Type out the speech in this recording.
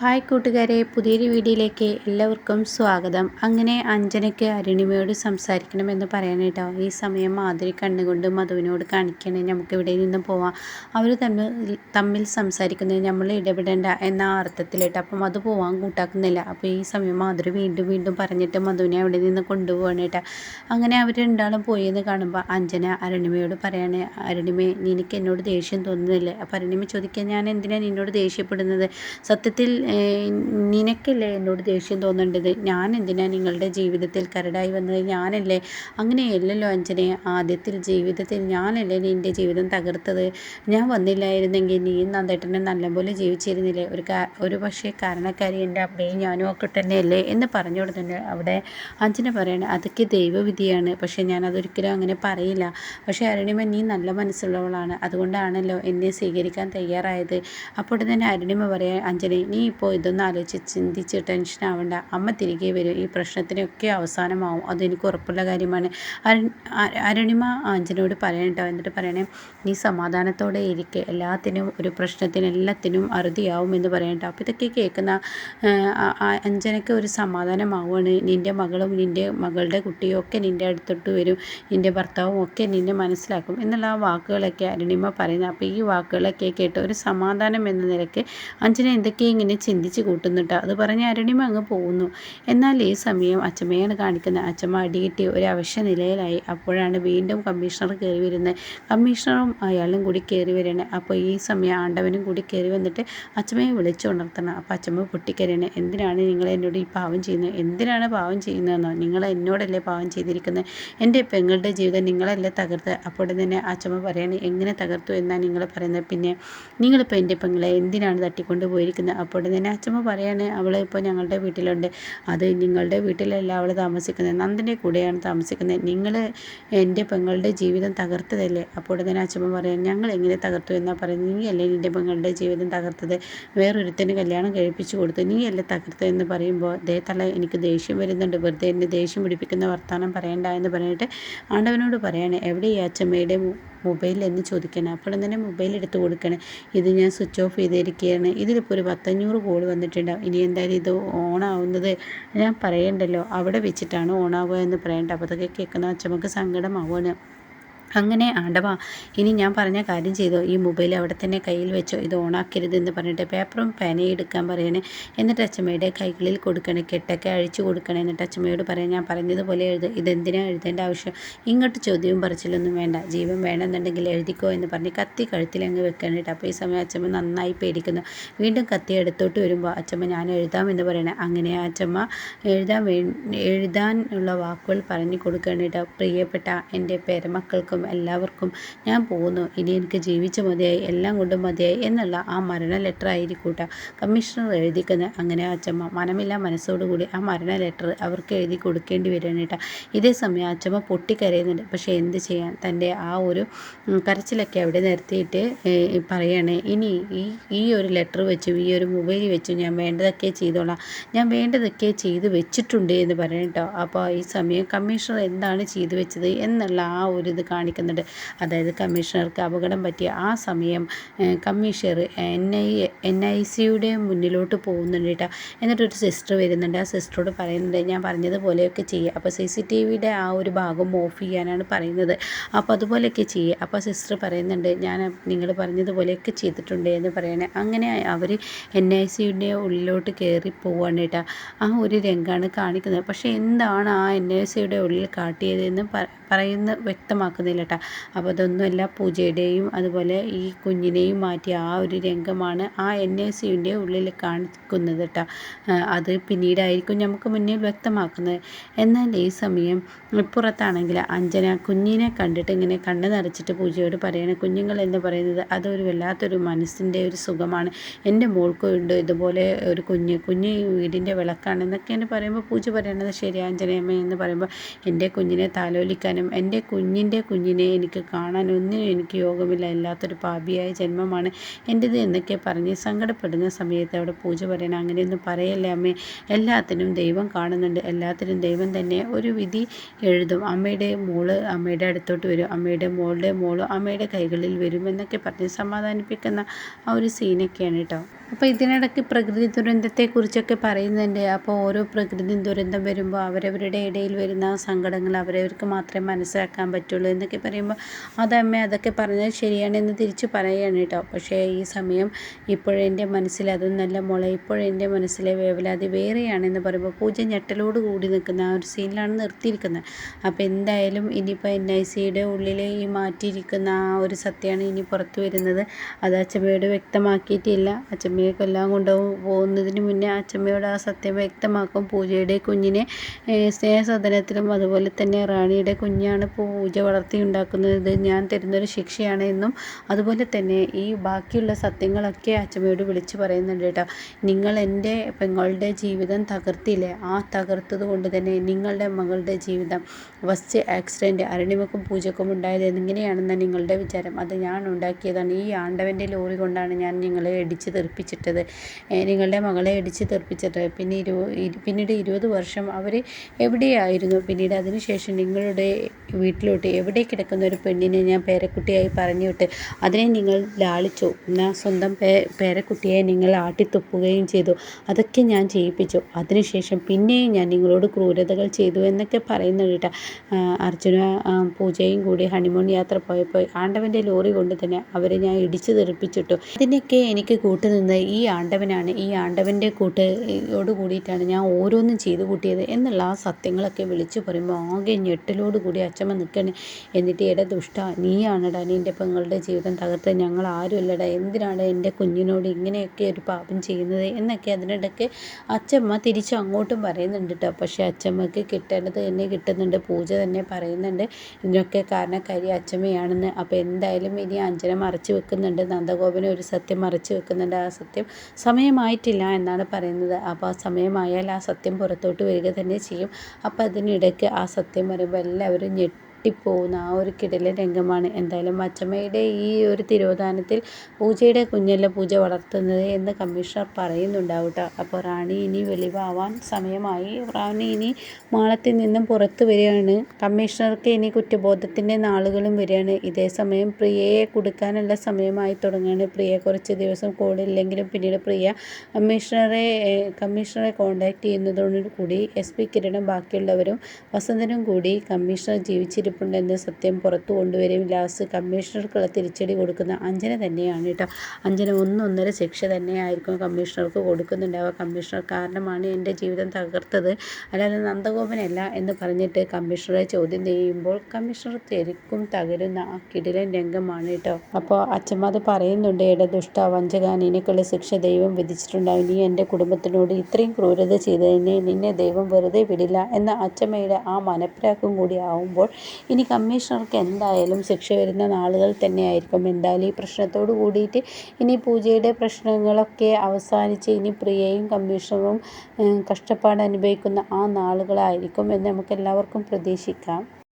Hi കൂട്ടുകാരെ പുതിയൊരു വീഡിയോയിലേക്ക് എല്ലാവർക്കും സ്വാഗതം. അങ്ങനെ അഞ്ജനയ്ക്ക് അരുണിമയോട് സംസാരിക്കണമെന്ന് പറയാനായിട്ടോ? ഈ സമയം മാധുരി കണ്ണുകൊണ്ട് മധുവിനോട് കാണിക്കണേ. നമുക്ക് ഇവിടെ നിന്ന് പോവാം. അവർ തമ്മിൽ തമ്മിൽ സംസാരിക്കുന്നത് നമ്മൾ ഇടപെടേണ്ട എന്ന അർത്ഥത്തിലിട്ട് അപ്പം അത് പോവാൻ കൂട്ടാക്കുന്നില്ല. അപ്പോൾ ഈ സമയം മാധുരി വീണ്ടും വീണ്ടും പറഞ്ഞിട്ട് മധുവിനെ അവിടെ നിന്ന് കൊണ്ടുപോകണേട്ടാ അങ്ങനെ അവർ രണ്ടാളും പോയെന്ന് കാണുമ്പോൾ അഞ്ജന അരുണിമയോട് പറയാണ് അരുണിമേ നിനക്ക് എന്നോട് ദേഷ്യം തോന്നുന്നില്ലേ. അപ്പോൾ അരുണിമ ചോദിക്കാൻ ഞാൻ എന്തിനാണ് നിന്നോട് ദേഷ്യപ്പെടുന്നത്? സത്യത്തിൽ നിനക്കല്ലേ എന്നോട് ദേഷ്യം തോന്നേണ്ടത്? ഞാൻ എന്തിനാ നിങ്ങളുടെ ജീവിതത്തിൽ കരടായി വന്നത്? ഞാനല്ലേ? അങ്ങനെയല്ലല്ലോ അഞ്ജനെ. ആദ്യത്തിൽ ജീവിതത്തിൽ ഞാനല്ലേ നിന്റെ ജീവിതം തകർത്തത്? ഞാൻ വന്നില്ലായിരുന്നെങ്കിൽ നീ നന്ദേട്ടനെ നല്ലപോലെ ജീവിച്ചിരുന്നില്ലേ? ഒരു ഒരു പക്ഷേ കാരണക്കാരി എന്റെ അമ്മയും ഞാനും ഒക്കെ തന്നെയല്ലേ എന്ന് പറഞ്ഞു തന്നെ അവിടെ അഞ്ജന പറയാണ് അതൊക്കെ ദൈവവിധിയാണ്. പക്ഷേ ഞാൻ അതൊരിക്കലും അങ്ങനെ പറയില്ല. പക്ഷേ അരുണിമ നീ നല്ല മനസ്സുള്ളവളാണ്. അതുകൊണ്ടാണല്ലോ എന്നെ സ്വീകരിക്കാൻ തയ്യാറായത്. അപ്പോൾ തന്നെ അരുണിമ പറയാൻ അഞ്ജന നീ ഇപ്പോൾ ഇതൊന്നും ആലോചിച്ച് ചിന്തിച്ച് ടെൻഷൻ ആവണ്ട. അമ്മ തിരികെ വരും. ഈ പ്രശ്നത്തിനൊക്കെ അവസാനമാവും. അതെനിക്ക് ഉറപ്പുള്ള കാര്യമാണ്. അരുണിമ ആഞ്ചനോട് പറയണ്ടോ എന്നിട്ട് പറയണേ നീ സമാധാനത്തോടെ ഇരിക്കുക എല്ലാത്തിനും ഒരു പ്രശ്നത്തിന് എല്ലാത്തിനും അറുതിയാവും എന്ന് പറയണ്ട അപ്പോൾ ഇതൊക്കെ കേൾക്കുന്ന അഞ്ജനയ്ക്ക് ഒരു സമാധാനമാവുകയാണ് നിന്റെ മകളും നിന്റെ മകളുടെ കുട്ടിയും ഒക്കെ നിന്റെ അടുത്തോട്ട് വരും. നിന്റെ ഭർത്താവും ഒക്കെ നിന്നെ മനസ്സിലാക്കും എന്നുള്ള ആ വാക്കുകളൊക്കെ അരുണിമ പറയുന്നത്. അപ്പോൾ ഈ വാക്കുകളൊക്കെ കേട്ട് ഒരു സമാധാനം എന്ന നിലയ്ക്ക് അഞ്ജന എന്തൊക്കെ ഇങ്ങനെ ചിന്തിച്ച് കൂട്ടുന്നുണ്ട്. അത് പറഞ്ഞ് അരുണിമ അങ്ങ് പോകുന്നു. എന്നാൽ ഈ സമയം അച്ചമ്മയാണ് കാണിക്കുന്നത്. അച്ചമ്മ അടികിട്ടി ഒരു അവശ്യ നിലയിലായി. അപ്പോഴാണ് വീണ്ടും കമ്മീഷണർ കയറി വരുന്നത്. കമ്മീഷണറും അയാളും കൂടി കയറി വരണേ അപ്പോൾ ഈ സമയം ആണ്ടവനും കൂടി കയറി വന്നിട്ട് അച്ചമ്മയെ വിളിച്ചുണർത്തണം അപ്പോൾ അച്ചമ്മ പൊട്ടിക്കരണേ എന്തിനാണ് നിങ്ങൾ എന്നോട് ഈ പാവം ചെയ്യുന്നത്? എന്തിനാണ് പാവം ചെയ്യുന്നതെന്നോ? നിങ്ങൾ എന്നോടല്ലേ പാവം ചെയ്തിരിക്കുന്നത്? എന്റെ പെങ്ങളുടെ ജീവിതം നിങ്ങളല്ലേ തകർത്ത് അപ്പോൾ തന്നെ അച്ചമ്മ പറയാണ് എങ്ങനെ തകർത്തു? എന്നാണ് നിങ്ങൾ പറയുന്നത്. പിന്നെ നിങ്ങളിപ്പോൾ എന്റെ പെങ്ങളെ എന്തിനാണ് തട്ടിക്കൊണ്ട് പോയിരിക്കുന്നത്? അപ്പോൾ തന്നെ അച്ഛമ്മ പറയാണ് അവൾ ഇപ്പോൾ ഞങ്ങളുടെ വീട്ടിലുണ്ട്. അത് നിങ്ങളുടെ വീട്ടിലല്ല അവൾ താമസിക്കുന്നത്. നന്ദിന്റെ കൂടെയാണ് താമസിക്കുന്നത്. നിങ്ങൾ എന്റെ പെങ്ങളുടെ ജീവിതം തകർത്തതല്ലേ? അപ്പോൾ തന്നെ അച്ഛമ്മ പറയാൻ ഞങ്ങൾ എങ്ങനെ തകർത്തു എന്നാണ് പറയുന്നത്? നീ അല്ലേ നിന്റെ പെങ്ങളുടെ ജീവിതം തകർത്തത്? വേറൊരുത്തന് കല്യാണം കഴിപ്പിച്ചു കൊടുത്തു നീ അല്ലേ തകർത്തത്? എന്ന് പറയുമ്പോൾ തല എനിക്ക് ദേഷ്യം വരുന്നുണ്ട്. വെറുതെ എന്നെ ദേഷ്യം പിടിപ്പിക്കുന്ന വർത്തമാനം പറയണ്ട എന്ന് പറഞ്ഞിട്ട് ആണ്ടവനോട് പറയാണ് എവിടെ ഈ അച്ഛമ്മയുടെ മൊബൈൽ എന്ന് ചോദിക്കണം. അപ്പോൾ തന്നെ മൊബൈൽ എടുത്ത് കൊടുക്കണം. ഇത് ഞാൻ സ്വിച്ച് ഓഫ് ചെയ്തിരിക്കുകയാണ് ഇതിലിപ്പോൾ ഒരു പത്തഞ്ഞൂറ് കോൾ വന്നിട്ടുണ്ടാവും. ഇനി എന്തായാലും ഇത് ഓണാവുന്നത് ഞാൻ പറയണ്ടല്ലോ. അവിടെ വെച്ചിട്ടാണ് ഓണാവുക എന്ന് പറയേണ്ട. അപ്പോൾ കേൾക്കുന്ന അച്ഛമ്മക്ക് സങ്കടമാവുകയാണ്. അങ്ങനെ ആണ്ടവാ ഇനി ഞാൻ പറഞ്ഞ കാര്യം ചെയ്തോ? ഈ മൊബൈൽ അവിടെ തന്നെ കയ്യിൽ വെച്ചോ? ഇത് ഓണാക്കരുത് എന്ന് പറഞ്ഞിട്ട് പേപ്പറും പേനയും എടുക്കാൻ പറയണേ. എന്നിട്ട് അച്ഛമ്മയുടെ കൈകളിൽ കൊടുക്കണേ കെട്ടൊക്കെ അഴിച്ചു കൊടുക്കണേ. എന്നിട്ട് അച്ഛമ്മയോട് പറയാം ഞാൻ പറഞ്ഞതുപോലെ എഴുത്. ഇതെന്തിനാണ് എഴുതേണ്ട ആവശ്യം? ഇങ്ങോട്ട് ചോദ്യവും പറിച്ചിലൊന്നും വേണ്ട. ജീവൻ വേണമെന്നുണ്ടെങ്കിൽ എഴുതിക്കോ എന്ന് പറഞ്ഞ് കത്തി കഴുത്തിൽ അങ്ങ് വെക്കാനായിട്ട് അപ്പോൾ ഈ സമയം അച്ഛമ്മ നന്നായി പേടിക്കുന്നു. വീണ്ടും കത്തി എടുത്തോട്ട് വരുമ്പോൾ അച്ഛമ്മ ഞാൻ എഴുതാമെന്ന് പറയണേ. അങ്ങനെ അച്ഛമ്മ എഴുതാൻ എഴുതാനുള്ള വാക്കുകൾ പറഞ്ഞു കൊടുക്കാനായിട്ട് പ്രിയപ്പെട്ട എന്റെ പേരമക്കൾക്കും എല്ലാവർക്കും എല്ലാവർക്കും ഞാൻ പോകുന്നു. ഇനി എനിക്ക് ജീവിച്ച മതിയായി എല്ലാം കൊണ്ടും മതിയായി എന്നുള്ള ആ മരണ ലെറ്റർ ആയിരിക്കൂട്ട കമ്മീഷണർ എഴുതിക്കുന്ന അങ്ങനെ അച്ചമ്മ മനമില്ല മനസ്സോടുകൂടി ആ മരണ ലെറ്റർ അവർക്ക് എഴുതി കൊടുക്കേണ്ടി വരികയാണ് കേട്ടോ ഇതേ സമയം അച്ചമ്മ പൊട്ടിക്കരയുന്നുണ്ട്. പക്ഷേ എന്ത് ചെയ്യാൻ? തന്റെ ആ ഒരു കരച്ചിലൊക്കെ അവിടെ നിർത്തിയിട്ട് പറയാണ് ഇനി ഈ ഈ ഒരു ലെറ്റർ വെച്ചു ഈ ഒരു മൊബൈൽ വെച്ചു ഞാൻ വേണ്ടതൊക്കെ ചെയ്തോളാം. ഞാൻ വേണ്ടതൊക്കെ ചെയ്ത് വെച്ചിട്ടുണ്ട് എന്ന് പറയണം കേട്ടോ അപ്പോൾ ഈ സമയം കമ്മീഷണർ എന്താണ് ചെയ്തു വെച്ചത് എന്നുള്ള ആ ഒരു ഇത് കാണി കാണിക്കുന്നുണ്ട് അതായത് കമ്മീഷണർക്ക് അപകടം പറ്റിയ ആ സമയം commissioner N I N I സിയുടെ മുന്നിലോട്ട് പോകുന്നുണ്ട് കേട്ടോ. എന്നിട്ടൊരു സിസ്റ്റർ വരുന്നുണ്ട്. ആ സിസ്റ്ററോട് പറയുന്നുണ്ട് ഞാൻ പറഞ്ഞതുപോലെയൊക്കെ ചെയ്യുക. അപ്പോൾ സി സി ടി വിയുടെ ആ ഒരു ഭാഗം ഓഫ് ചെയ്യാനാണ് പറയുന്നത്. അപ്പോൾ അതുപോലെയൊക്കെ ചെയ്യുക. അപ്പോൾ സിസ്റ്റർ പറയുന്നുണ്ട് ഞാൻ നിങ്ങൾ പറഞ്ഞതുപോലെയൊക്കെ ചെയ്തിട്ടുണ്ട് എന്ന് പറയണേ. അങ്ങനെ അവർ എൻ ഐ സിയുടെ ഉള്ളിലോട്ട് കയറി പോവാണ് കേട്ടോ. ആ ഒരു രംഗമാണ് കാണിക്കുന്നത്. പക്ഷേ എന്താണ് ആ എൻ ഐ സിയുടെ ഉള്ളിൽ കാട്ടിയതെന്ന് പറയുന്ന വ്യക്തമാക്കുന്നില്ല കേട്ടോ അപ്പോൾ അതൊന്നുമല്ല പൂജയുടെയും അതുപോലെ ഈ കുഞ്ഞിനെയും മാറ്റി ആ ഒരു രംഗമാണ് ആ എൻ എ സിയുടെ ഉള്ളിൽ കാണിക്കുന്നത് കേട്ടോ അത് പിന്നീടായിരിക്കും നമുക്ക് മുന്നിൽ വ്യക്തമാക്കുന്നത്. എന്നാൽ ഈ സമയം ഇപ്പുറത്താണെങ്കിൽ അഞ്ജന കുഞ്ഞിനെ കണ്ടിട്ട് ഇങ്ങനെ കണ്ണ് നിറച്ചിട്ട് പൂജയോട് പറയണ കുഞ്ഞുങ്ങൾ എന്ന് പറയുന്നത് അതൊരു വല്ലാത്തൊരു മനസ്സിന്റെ ഒരു സുഖമാണ്. എന്റെ മോൾക്കും ഉണ്ട് ഇതുപോലെ ഒരു കുഞ്ഞ്. കുഞ്ഞ് വീടിന്റെ വിളക്കാണ് എന്നൊക്കെ പറയുമ്പോൾ പൂജ പറയണത് ശരി ആഞ്ജനയമ്മ എന്ന് പറയുമ്പോൾ എന്റെ കുഞ്ഞിനെ താലോലിക്കാൻ ജനിക്കാനും എന്റെ കുഞ്ഞിന്റെ കുഞ്ഞിനെ എനിക്ക് കാണാൻ ഒന്നിനും എനിക്ക് യോഗമില്ല. ഇല്ലാത്തൊരു പാപിയായ ജന്മമാണ് എന്റെത് എന്നൊക്കെ പറഞ്ഞ് സങ്കടപ്പെടുന്ന സമയത്ത് അവിടെ പൂജ പറയണം. അങ്ങനെയൊന്നും പറയല്ലേ അമ്മേ. എല്ലാത്തിനും ദൈവം കാണുന്നുണ്ട്. എല്ലാത്തിനും ദൈവം തന്നെ. ഒരു വിധി എഴുതും. അമ്മയുടെ മോൾ അമ്മയുടെ അടുത്തോട്ട് വരും. അമ്മയുടെ മോളുടെ മോൾ അമ്മയുടെ കൈകളിൽ വരും എന്നൊക്കെ പറഞ്ഞ് സമാധാനിപ്പിക്കുന്ന ആ ഒരു സീനൊക്കെയാണ് കേട്ടോ. അപ്പോൾ ഇതിനിടയ്ക്ക് പ്രകൃതി ദുരന്തത്തെക്കുറിച്ചൊക്കെ പറയുന്നുണ്ട്. അപ്പോൾ ഓരോ പ്രകൃതി ദുരന്തം വരുമ്പോൾ അവരവരുടെ ഇടയിൽ വരുന്ന സങ്കടങ്ങൾ അവരവർക്ക് മാത്രമേ മനസ്സിലാക്കാൻ പറ്റുള്ളൂ എന്നൊക്കെ പറയുമ്പോൾ അതമ്മ അതൊക്കെ പറഞ്ഞത് ശരിയാണെന്ന് തിരിച്ച് പറയുകയാണ് കേട്ടോ. പക്ഷേ ഈ സമയം ഇപ്പോഴെന്റെ മനസ്സിൽ അതൊന്നല്ല മോളെ ഇപ്പോഴെന്റെ മനസ്സിലെ വേവലാതി വേറെയാണെന്ന് പറയുമ്പോൾ പൂജ ഞെട്ടലോട് കൂടി നിൽക്കുന്ന ആ ഒരു സീനിലാണ് നിർത്തിയിരിക്കുന്നത്. അപ്പോൾ എന്തായാലും ഇനിയിപ്പോൾ എൻ ഐ സിയുടെ ഉള്ളിൽ ഈ മാറ്റിയിരിക്കുന്ന ആ ഒരു സത്യമാണ് ഇനി പുറത്തു വരുന്നത്. അത് അച്ഛമ്മയോട് വ്യക്തമാക്കിയിട്ടില്ല. അച്ഛമ്മ അച്ചമ്മയെ കൊല്ലാൻ കൊണ്ടുപോകും. പോകുന്നതിന് മുന്നേ അച്ചമ്മയോട് ആ സത്യം വ്യക്തമാക്കും. പൂജയുടെ കുഞ്ഞിനെ സ്നേഹസദനത്തിലും അതുപോലെ തന്നെ റാണിയുടെ കുഞ്ഞാണ് പൂജ വളർത്തി ഉണ്ടാക്കുന്നത് ഞാൻ തരുന്നൊരു ശിക്ഷയാണ് എന്നും അതുപോലെ തന്നെ ഈ ബാക്കിയുള്ള സത്യങ്ങളൊക്കെ അച്ചമ്മയോട് വിളിച്ചു പറയുന്നുണ്ട് കേട്ടോ. നിങ്ങൾ എന്റെ പെങ്ങളുടെ ജീവിതം തകർത്തില്ലേ? ആ തകർത്തത് കൊണ്ട് തന്നെ നിങ്ങളുടെ മകളുടെ ജീവിതം ഫസ്റ്റ് ആക്സിഡന്റ് അരണിമക്കും പൂജക്കും ഉണ്ടായത് എന്നിങ്ങനെയാണെന്ന് നിങ്ങളുടെ വിചാരം. അത് ഞാൻ ഉണ്ടാക്കിയതാണ്. ഈ ആണ്ടവന്റെ ലോറി കൊണ്ടാണ് ഞാൻ നിങ്ങളെ ഇടിച്ച് തെറിപ്പിച്ചത്. തെറിപ്പിച്ചിട്ടത് നിങ്ങളുടെ മകളെ ഇടിച്ച് തെറിപ്പിച്ചിട്ട് പിന്നെ ഇരു പിന്നീട് ഇരുപത് വർഷം അവർ എവിടെയായിരുന്നു? പിന്നീട് അതിനുശേഷം നിങ്ങളുടെ വീട്ടിലോട്ട് എവിടെ കിടക്കുന്ന ഒരു പെണ്ണിനെ ഞാൻ പേരക്കുട്ടിയായി പറഞ്ഞു വിട്ട് അതിനെ നിങ്ങൾ ലാളിച്ചു? എന്നാൽ സ്വന്തം പേ പേരക്കുട്ടിയെ നിങ്ങൾ ആട്ടിത്തുപ്പുകയും ചെയ്തു. അതൊക്കെ ഞാൻ ചെയ്യിപ്പിച്ചു. അതിനുശേഷം പിന്നെയും ഞാൻ നിങ്ങളോട് ക്രൂരതകൾ ചെയ്തു എന്നൊക്കെ പറയുന്നത് കേട്ടോ. അർജുന പൂജയും കൂടി ഹണിമൂൺ യാത്ര പോയപ്പോൾ ആണ്ടവന്റെ ലോറി കൊണ്ട് തന്നെ അവരെ ഞാൻ ഇടിച്ചു തെറിപ്പിച്ചിട്ടു. അതിനൊക്കെ എനിക്ക് കൂട്ടുനിന്ന് ഈ ആണ്ടവനാണ് ഈ ആണ്ടവന്റെ കൂട്ടയോട് കൂടിയിട്ടാണ് ഞാൻ ഓരോന്നും ചെയ്തു കൂട്ടിയത് എന്നുള്ള ആ സത്യങ്ങളൊക്കെ വിളിച്ചു പറയുമ്പോൾ ആകെ ഞെട്ടലോട് കൂടി അച്ഛമ്മ നിൽക്കണേ. എന്നിട്ട് എട ദുഷ്ട നീയാണടാ നിന്റെ പെങ്ങളുടെ ജീവിതം തകർത്ത് ഞങ്ങൾ ആരുമല്ലടാ എന്തിനാണ് എന്റെ കുഞ്ഞിനോട് ഇങ്ങനെയൊക്കെ ഒരു പാപം ചെയ്യുന്നത് എന്നൊക്കെ അതിനിടയ്ക്ക് അച്ഛമ്മ തിരിച്ചു അങ്ങോട്ടും പറയുന്നുണ്ട് കേട്ടോ പക്ഷേ അച്ഛമ്മക്ക് കിട്ടേണ്ടത് തന്നെ കിട്ടുന്നുണ്ട് പൂജ തന്നെ പറയുന്നുണ്ട്. ഇതിനൊക്കെ കാരണക്കാരി അച്ഛമ്മയാണെന്ന് അപ്പോൾ എന്തായാലും ഇനി അഞ്ജന മറച്ചു വെക്കുന്നുണ്ട് നന്ദഗോപനെ ഒരു സത്യം മറച്ചു വെക്കുന്നുണ്ട്. ആ സത്യം സമയമായിട്ടില്ല എന്നാണ് പറയുന്നത്. അപ്പോൾ ആ സമയമായാൽ ആ സത്യം പുറത്തോട്ട് വരിക തന്നെ ചെയ്യും. അപ്പോൾ അതിനിടയ്ക്ക് ആ സത്യം വരുമ്പോൾ എല്ലാവരും ഞെട്ടി പൊട്ടിപ്പോകുന്ന ആ ഒരു കിടിലൻ രംഗമാണ്. എന്തായാലും അച്ചമ്മയുടെ ഈ ഒരു തിരോധാനത്തിൽ പൂജയുടെ കുഞ്ഞല്ല പൂജ വളർത്തുന്നത് എന്ന് കമ്മീഷണർ പറയുന്നുണ്ടാവും കേട്ടോ അപ്പോൾ റാണി ഇനി വെളിവാവാൻ സമയമായി. റാണി ഇനി മാളത്തിൽ നിന്നും പുറത്തു വരികയാണ്. കമ്മീഷണർക്ക് ഇനി കുറ്റബോധത്തിന്റെ നാളുകളും വരികയാണ്. ഇതേ സമയം പ്രിയയെ കൊടുക്കാനുള്ള സമയമായി തുടങ്ങുകയാണ്. പ്രിയ കുറച്ച് ദിവസം കൂടില്ലെങ്കിലും പിന്നീട് പ്രിയ കമ്മീഷണറെ കമ്മീഷണറെ കോൺടാക്ട് ചെയ്യുന്നതോടുകൂടി എസ് പി കിരണും ബാക്കിയുള്ളവരും വസന്തനും കൂടി കമ്മീഷണർ ജീവിച്ചിരിക്കും ഇരിപ്പുണ്ടെന്ന് സത്യം പുറത്തു കൊണ്ടുവരും. ലാസ്റ്റ് കമ്മീഷണർക്കുള്ള തിരിച്ചടി കൊടുക്കുന്ന അഞ്ജന തന്നെയാണ് കേട്ടോ. അഞ്ജന ഒന്നൊന്നര ശിക്ഷ തന്നെയായിരിക്കും കമ്മീഷണർക്ക് കൊടുക്കുന്നുണ്ടാവുക കമ്മീഷണർ കാരണമാണ് എന്റെ ജീവിതം തകർത്തത്. അല്ലാതെ നന്ദഗോപനല്ല എന്ന് പറഞ്ഞിട്ട് കമ്മീഷണറെ ചോദ്യം ചെയ്യുമ്പോൾ കമ്മീഷണർ ശരിക്കും തകരുന്ന ആ കിടിലൻ രംഗമാണ് കേട്ടോ. അപ്പോൾ അച്ഛമ്മത് പറയുന്നുണ്ട്. എട ദുഷ്ട വഞ്ചക നിനക്കുള്ള ശിക്ഷ ദൈവം വിധിച്ചിട്ടുണ്ടാവും. നീ എന്റെ കുടുംബത്തിനോട് ഇത്രയും ക്രൂരത ചെയ്തതിനെ നിന്നെ ദൈവം വെറുതെ വിടില്ല എന്ന അച്ഛമ്മയുടെ ആ മനപ്രാക്കും കൂടി ആവുമ്പോൾ ഇനി കമ്മീഷണർക്ക് എന്തായാലും ശിക്ഷ വരുന്ന നാളുകൾ തന്നെയായിരിക്കും. എന്തായാലും ഈ പ്രശ്നത്തോട് കൂടിയിട്ട് ഇനി പൂജയുടെ പ്രശ്നങ്ങളൊക്കെ അവസാനിച്ച് ഇനി പ്രിയയും കമ്മീഷണറും കഷ്ടപ്പാട് അനുഭവിക്കുന്ന ആ നാളുകളായിരിക്കും എന്ന് നമുക്ക് എല്ലാവർക്കും പ്രതീക്ഷിക്കാം.